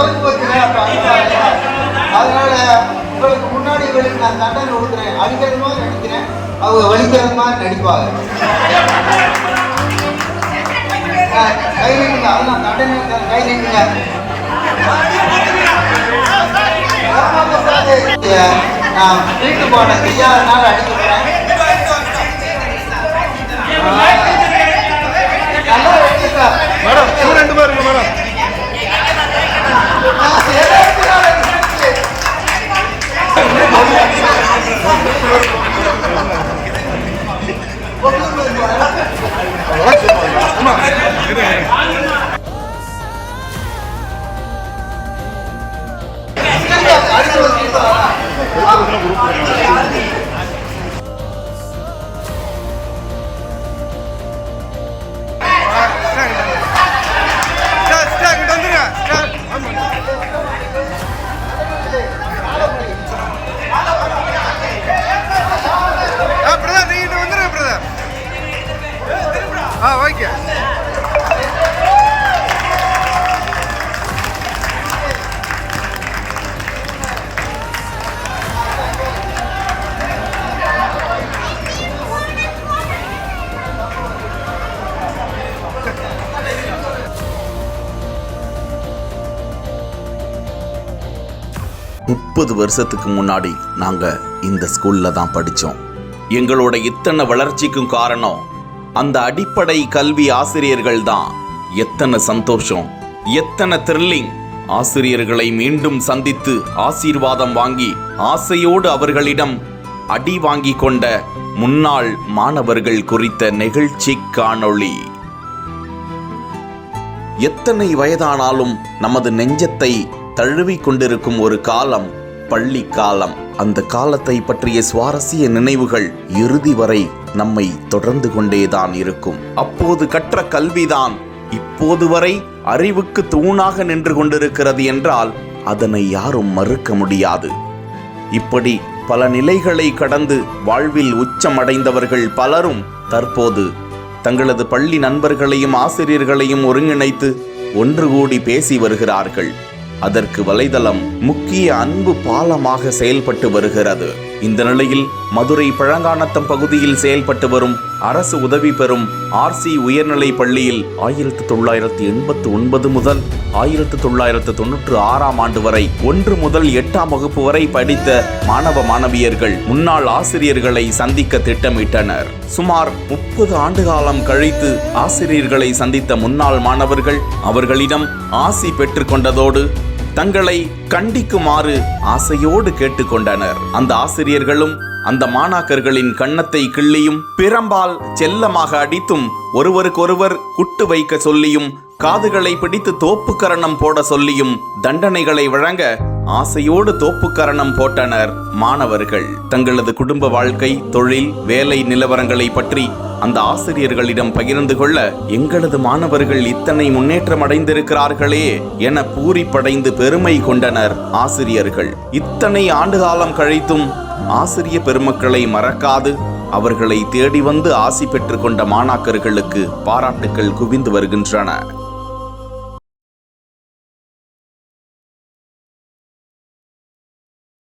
குறைஞ்சு போச்சுங்க அப்ப அதனால உங்களுக்கு முன்னாடி இவளுக்கு நான் தண்டனை கொடுக்குறேன். அடிக்கிறது மாதிரி நடிக்கிறேன் அவங்க வலிக்கிறது மாதிரி நடிப்பாங்க. கை நீங்க அதெல்லாம் தண்டனை கை நீங்க நான் வீட்டு போன செய்யாதனால அடிக்கிறேன் சார் சார் இங்கிட்ட வந்துருங்க முப்பது வருஷத்துக்கு முன்னாடி நாங்கள் இந்த ஸ்கூலில் தான் படித்தோம் எங்களோட இத்தனை வளர்ச்சிக்கும் காரணம் அந்த அடிப்படை கல்வி ஆசிரியர்கள் தான். எத்தனை சந்தோஷம் எத்தனை த்ரில்லிங் ஆசிரியர்களை மீண்டும் சந்தித்து ஆசீர்வாதம் வாங்கி ஆசையோடு அவர்களிடம் அடி வாங்கி கொண்ட முன்னாள் மாணவர்கள் குறித்த நிகழ்ச்சி காணொளி எத்தனை வயதானாலும் நமது நெஞ்சத்தை தழுவி கொண்டிருக்கும் ஒரு காலம் பள்ளி காலம். அந்த காலத்தை பற்றிய சுவாரஸ்ய நினைவுகள் இறுதி வரை நம்மை தொடர்ந்து கொண்டேதான் இருக்கும். அப்போது கற்ற கல்விதான் இப்போது வரை அறிவுக்கு தூணாக நின்று கொண்டிருக்கிறது என்றால் அதனை யாரும் மறுக்க முடியாது. இப்படி பல நிலைகளை கடந்து வாழ்வில் உச்சமடைந்தவர்கள் பலரும் தற்போது தங்களது பள்ளி நண்பர்களையும் ஆசிரியர்களையும் ஒருங்கிணைத்து ஒன்று கூடி பேசி வருகிறார்கள். அதற்கு வலைதளம் முக்கிய அன்பு பாலமாக செயல்பட்டு வருகிறது. இந்த நிலையில் மதுரை பழங்கானத்தம் பகுதியில் செயல்பட்டு வரும் அரசு உதவி பெறும் ஆர்சி உயர்நிலை பள்ளியில் ஆயிரத்து தொள்ளாயிரத்தி எண்பத்து ஒன்பது முதல் ஆயிரத்து தொள்ளாயிரத்து தொன்னூற்று ஆறாம் ஆண்டு வரை ஒன்று முதல் எட்டாம் வகுப்பு வரை படித்த மாணவ மாணவியர்கள் முன்னாள் ஆசிரியர்களை சந்திக்க திட்டமிட்டனர். சுமார் முப்பது ஆண்டு காலம் கழித்து ஆசிரியர்களை சந்தித்த முன்னாள் மாணவர்கள் அவர்களிடம் ஆசி பெற்றுக்கொண்டதோடு தங்களை கண்டிக்குமாறு ஆசையோடு கேட்டுக்கொண்டனர். அந்த ஆசிரியர்களும் அந்த மாணாக்கர்களின் கன்னத்தை கிள்ளியும் பிறம்பால் செல்லமாக அடித்தும் ஒருவருக்கொருவர் குட்டு வைக்க சொல்லியும் காதுகளை பிடித்து தோப்புக்கரணம் போட சொல்லியும் தண்டனைகளை வழங்க ஆசையோடு தோப்புக்கரணம் போட்டனர் மாணவர்கள். தங்களது குடும்ப வாழ்க்கை தொழில் வேலை நிலவரங்களை பற்றி அந்த ஆசிரியர்களிடம் பகிர்ந்து கொள்ள எங்களது மாணவர்கள் இத்தனை முன்னேற்றம் அடைந்திருக்கிறார்களே என பூரிப்படைந்து பெருமை கொண்டனர் ஆசிரியர்கள். இத்தனை ஆண்டுகாலம் கழித்தும் ஆசிரிய பெருமக்களை மறக்காது அவர்களை தேடி வந்து ஆசி பெற்றுக்கொண்ட மாணாக்கர்களுக்கு பாராட்டுக்கள் குவிந்து வருகின்றன.